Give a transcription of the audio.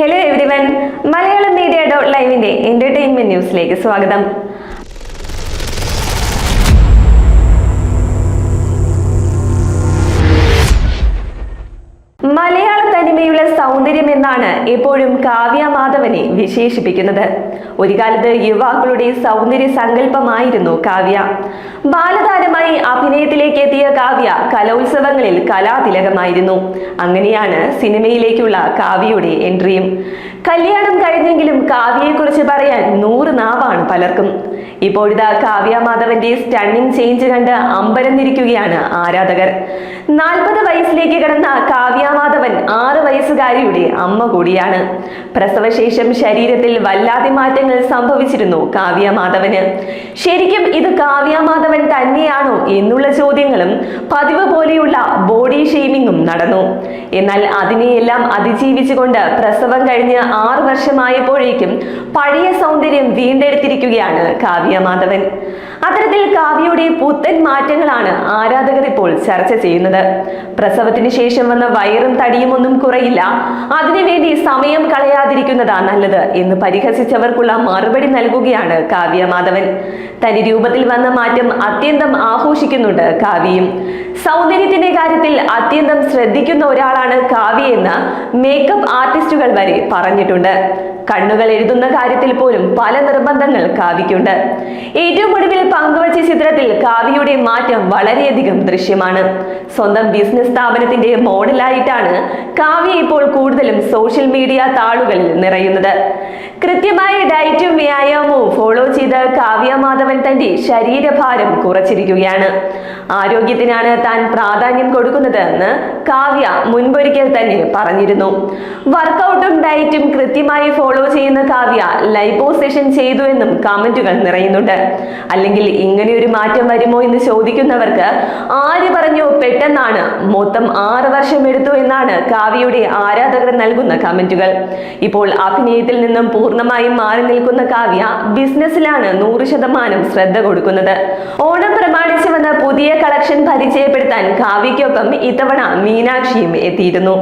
Hello everyone Malayalam media dot ലൈവിന്റെ entertainment ന്യൂസിലേക്ക് സ്വാഗതം. മലയാള സൗന്ദര്യം എന്നാണ് എപ്പോഴും കാവ്യ മാധവനെ വിശേഷിപ്പിക്കുന്നത്. ഒരു കാലത്ത് യുവാക്കളുടെ സൗന്ദര്യ സങ്കല്പമായിരുന്നു കാവ്യ. ബാലതാരമായി അഭിനയത്തിലേക്ക് എത്തിയ കാവ്യ കലോത്സവങ്ങളിൽ കലാതിലകമായിരുന്നു. അങ്ങനെയാണ് സിനിമയിലേക്കുള്ള കാവ്യയുടെ എൻട്രിയും. കല്യാണം കഴിഞ്ഞെങ്കിലും കാവ്യയെക്കുറിച്ച് പറയാൻ നൂറ് നാവാണ് പലർക്കും. ഇപ്പോഴിതാ കാവ്യ മാധവന്റെ സ്റ്റണ്ണിങ് ചേഞ്ച് കണ്ട് അമ്പരന്നിരിക്കുകയാണ് ആരാധകർ. നാൽപ്പത് വയസ്സിലേക്ക് കടന്ന കാവ്യ മാധവൻ ആറ് വയസ്സുകാരിയുടെ അമ്മ കൂടിയാണ്. പ്രസവശേഷം ശരീരത്തിൽ വല്ലാതെ മാറ്റങ്ങൾ സംഭവിച്ചിരുന്നു കാവ്യ മാധവന് ശരിക്കും ഇത് കാവ്യ മാധവൻ തന്നെയാണോ എന്നുള്ള ചോദ്യങ്ങളും പതിവ് പോലെയുള്ള ബോഡി ഷെയ്മിങ്ങും നടന്നു. എന്നാൽ അതിനെയെല്ലാം അതിജീവിച്ചുകൊണ്ട് പ്രസവം കഴിഞ്ഞ് ആറു വർഷമായപ്പോഴേക്കും പഴയ സൗന്ദര്യം വീണ്ടെടുത്തിരിക്കുകയാണ് കാവ്യ മാധവൻ അത്തരത്തിൽ കാവ്യയുടെ പുത്തൻ മാറ്റങ്ങളാണ് ആരാധകർ ഇപ്പോൾ ചർച്ച ചെയ്യുന്നത്. പ്രസവത്തിന് ശേഷം വന്ന വയറും തടിയും ഒന്നും കുറയില്ല. അതിനുവേണ്ടി സമയം കളയാതിരിക്കുന്നതാ നല്ലത് എന്ന് പരിഹസിച്ചവർക്കുള്ള മറുപടി നൽകുകയാണ് കാവ്യ മാധവൻ. തനി രൂപത്തിൽ വന്ന മാറ്റം അത്യന്തം ആഘോഷിക്കുന്നുണ്ട് കാവ്യയും. സൗന്ദര്യത്തിന്റെ കാര്യത്തിൽ അത്യന്തം ശ്രദ്ധിക്കുന്ന ഒരാളാണ് കാവ്യ എന്ന് മേക്കപ്പ് ആർട്ടിസ്റ്റുകൾ വരെ പറഞ്ഞിട്ടുണ്ട്. കണ്ണുകൾ എഴുതുന്ന കാര്യത്തിൽ പോലും പല നിർബന്ധങ്ങൾ കാവ്യക്കുണ്ട് ഏറ്റവും ഒടുവിൽ ചിത്രത്തിൽ കാവ്യയുടെ മാറ്റം വളരെയധികം ദൃശ്യമാണ്. സ്വന്തം ബിസിനസ് സ്ഥാപനത്തിന്റെ മോഡലായിട്ടാണ് കാവ്യ ഇപ്പോൾ കൂടുതലും സോഷ്യൽ മീഡിയ താളുകളിൽ നിറയുന്നത്. കൃത്യമായ ഡയറ്റും വ്യായാമവും ഫോളോ ചെയ്ത് കാവ്യ മാധവൻ തന്റെ ശരീരഭാരം കുറച്ചിരിക്കുകയാണ്. ആരോഗ്യത്തിനാണ് താൻ പ്രാധാന്യം കൊടുക്കുന്നത് എന്ന് കാവ്യ മുൻപൊരിക്കൽ തന്നെ പറഞ്ഞിരുന്നു. വർക്കൗട്ടും ഡയറ്റും കൃത്യമായി ഫോളോ ചെയ്യുന്ന കാവ്യ ലൈബോ സെഷൻ ചെയ്തു എന്നും കമന്റുകൾ നിറയുന്നുണ്ട്. അല്ലെങ്കിൽ ഇങ്ങനെ ഒരു മാറ്റം വരുമോ എന്ന് ചോദിക്കുന്നവർക്ക് ആര് പറഞ്ഞു പെട്ടെന്നാണ് മൊത്തം ആറ് വർഷം എടുത്തു എന്നാണ് കാവ്യയുടെ ആരാധകർ നൽകുന്ന കമന്റുകൾ ഇപ്പോൾ അഭിനയത്തിൽ നിന്നും പൂർണമായും മാറി നിൽക്കുന്ന കാവ്യ ബിസിനസ്സിലാണ് നൂറ് ശതമാനം ശ്രദ്ധ കൊടുക്കുന്നത്. ഓണം പ്രമാണിച്ച് വന്ന പുതിയ കളക്ഷൻ പരിചയപ്പെടുത്താൻ കാവ്യയ്ക്കൊപ്പം ഇത്തവണ മീനാക്ഷിയും എത്തിയിരുന്നു.